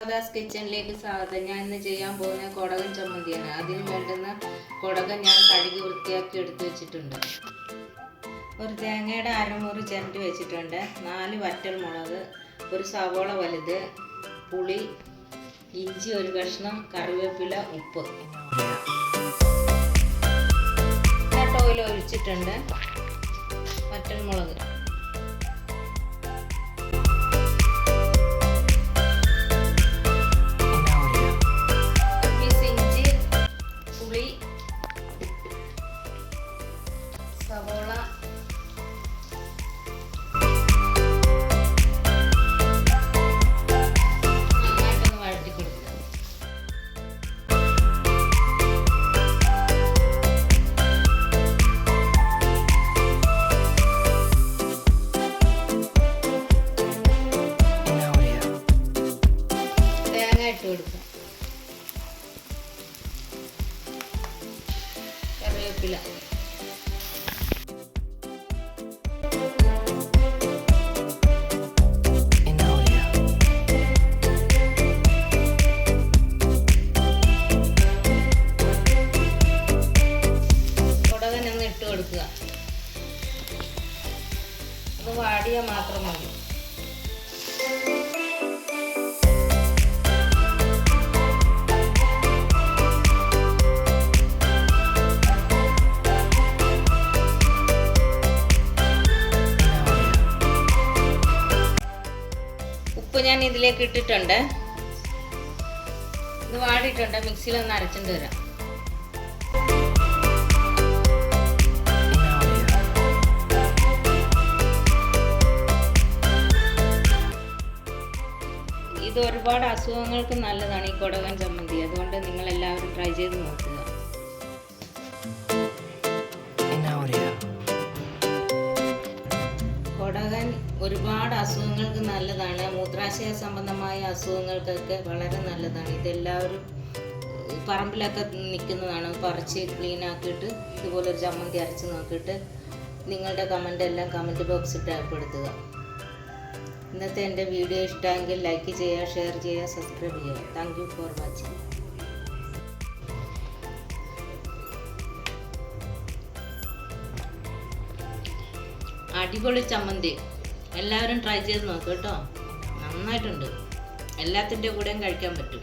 ദാസ് കിച്ചണിലേക്ക് സ്വാഗതം. ഞാൻ ഇന്ന് ചെയ്യാൻ പോകുന്ന കൊടകൻ ചമ്മന്തിയാണ്. അതിന് വേണ്ടുന്ന കൊടകൻ ഞാൻ കഴുകി വൃത്തിയാക്കി എടുത്തു വെച്ചിട്ടുണ്ട്. ഒരു തേങ്ങയുടെ അരമുറി ചിരണ്ടി വെച്ചിട്ടുണ്ട്. നാല് വറ്റൽ മുളക് ഒരു സവോള വലുത് പുളി ഇഞ്ചി ഒരു കഷ്ണം കറിവേപ്പില ഉപ്പ്. ഓയിൽ ഒഴിച്ചിട്ടുണ്ട്. വറ്റൽ മുളക്. സവോള. ഇട്ട് കൊടുക്കുക. കറിവേപ്പില. അത് വാടിയാൽ മാത്രം മതി. ഞാൻ ഇതിലേക്ക് ഇട്ടിട്ടുണ്ട്. ഇത് വാടിയിട്ടുണ്ട്. മിക്സിയിൽ ഒന്ന് അരച്ചിട്ട് വരാം. ഇത് ഒരുപാട് അസുഖങ്ങൾക്ക് നല്ലതാണ് ഈ കൊടകൻ ചമ്മന്തി. അതുകൊണ്ട് നിങ്ങൾ എല്ലാവരും ട്രൈ ചെയ്ത് നോക്കുക. കൊടകൻ ഒരുപാട് അസുഖങ്ങൾക്ക് നല്ലതാണ്. മൂത്രാശയ സംബന്ധമായ അസുഖങ്ങൾക്കൊക്കെ വളരെ നല്ലതാണ്. ഇതെല്ലാവരും പറമ്പിലൊക്കെ നിൽക്കുന്നതാണ്. പറിച്ച് ക്ലീൻ ആക്കിയിട്ട് ഇതുപോലെ ഒരു ചമ്മന്തി അരച്ച് നോക്കിയിട്ട് നിങ്ങളുടെ കമന്റ് എല്ലാം കമന്റ് ബോക്സിൽ രേഖപ്പെടുത്തുക. ഇന്നത്തെ എന്റെ വീഡിയോ ഇഷ്ടമെങ്കിൽ ലൈക്ക് ചെയ്യുക ഷെയർ ചെയ്യുക സബ്സ്ക്രൈബ് ചെയ്യുക. താങ്ക് യു ഫോർ വാച്ചിങ് അടിപൊളി ചമ്മന്തി. എല്ലാവരും ട്രൈ ചെയ്ത് നന്നായിട്ടുണ്ട്. കൂടെയും കഴിക്കാൻ പറ്റും.